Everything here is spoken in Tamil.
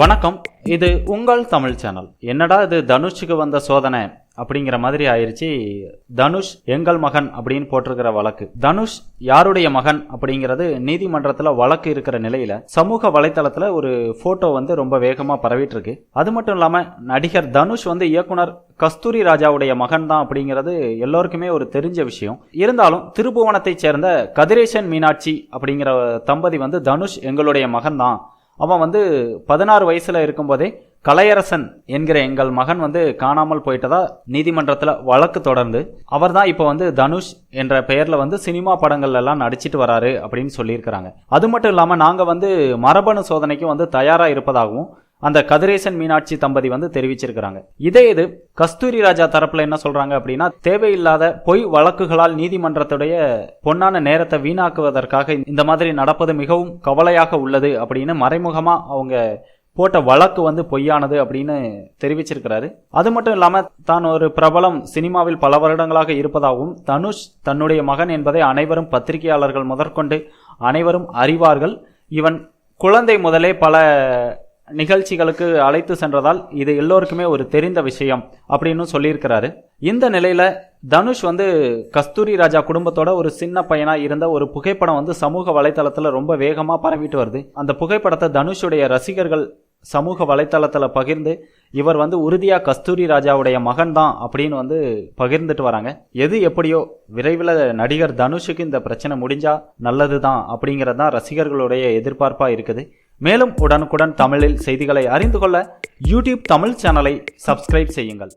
வணக்கம். இது உங்கள் தமிழ் சேனல். என்னடா இது தனுஷுக்கு வந்த சோதனை அப்படிங்கிற மாதிரி ஆயிடுச்சு தனுஷ் எங்கள் மகன் அப்படின்னு போட்டிருக்கிற வழக்கு. தனுஷ் யாருடைய மகன் அப்படிங்கிறது நீதிமன்றத்தில் வழக்கு இருக்கிற நிலையில சமூக வலைதளத்தில் ஒரு போட்டோ வந்து ரொம்ப வேகமாக பரவிட்டு இருக்கு அது மட்டும் இல்லாமல் நடிகர் தனுஷ் வந்து இயக்குனர் கஸ்தூரி ராஜாவுடைய மகன் தான் அப்படிங்கிறது எல்லோருக்குமே ஒரு தெரிஞ்ச விஷயம். இருந்தாலும் திருபுவனத்தைச் சேர்ந்த கதிரேசன் மீனாட்சி அப்படிங்கிற தம்பதி வந்து தனுஷ் எங்களுடைய மகன் தான். அவன் வந்து பதினாறு வயசுல இருக்கும்போதே கலையரசன் என்கிற எங்கள் மகன் வந்து காணாமல் போயிட்டதா நீதிமன்றத்தில் வழக்கு தொடர்ந்து. அவர் தான் இப்போ வந்து தனுஷ் என்ற பெயரில் வந்து சினிமா படங்கள்ல எல்லாம் நடிச்சிட்டு வராரு அப்படின்னு சொல்லியிருக்கிறாங்க. அது மட்டும் இல்லாமல் நாங்கள் வந்து மரபணு சோதனைக்கு வந்து தயாராக இருப்பதாகவும் அந்த கதிரேசன் மீனாட்சி தம்பதி வந்து தெரிவிச்சிருக்கிறாங்க. இதே இது கஸ்தூரி ராஜா தரப்புல என்ன சொல்றாங்க அப்படின்னா தேவையில்லாத பொய் வழக்குகளால் நீதிமன்றத்துடைய பொன்னான நேரத்தை வீணாக்குவதற்காக இந்த மாதிரி நடப்பது மிகவும் கவலையாக உள்ளது அப்படின்னு மறைமுகமா அவங்க போட்ட வழக்கு வந்து பொய்யானது அப்படின்னு தெரிவிச்சிருக்கிறாரு. அது மட்டும் இல்லாம தான் ஒரு பிரபலம் சினிமாவில் பல வருடங்களாக இருப்பதாகவும் தனுஷ் தன்னுடைய மகன் என்பதை அனைவரும் பத்திரிகையாளர்கள் முதற்கொண்டு அனைவரும் அறிவார்கள். இவன் குழந்தை முதலே பல நிகழ்ச்சிகளுக்கு அழைத்து சென்றதால் இது எல்லோருக்குமே ஒரு தெரிந்த விஷயம் அப்படின்னு சொல்லியிருக்கிறாரு. இந்த நிலையில தனுஷ் வந்து கஸ்தூரி ராஜா குடும்பத்தோட ஒரு சின்ன பையனா இருந்த ஒரு புகைப்படம் வந்து சமூக வலைத்தளத்துல ரொம்ப வேகமா பரவிட்டு வருது. அந்த புகைப்படத்தை தனுஷுடைய ரசிகர்கள் சமூக வலைத்தளத்தில் பகிர்ந்து இவர் வந்து உறுதியாக கஸ்தூரி ராஜாவுடைய மகன் தான் அப்படின்னு வந்து பகிர்ந்துட்டு வராங்க. எது எப்படியோ விரைவில் நடிகர் தனுஷுக்கு இந்த பிரச்சனை முடிஞ்சா நல்லது தான் அப்படிங்கிறது தான் ரசிகர்களுடைய எதிர்பார்ப்பாக இருக்குது. மேலும் உடனுக்குடன் தமிழில் செய்திகளை அறிந்து கொள்ள யூடியூப் தமிழ் சேனலை சப்ஸ்கிரைப் செய்யுங்கள்.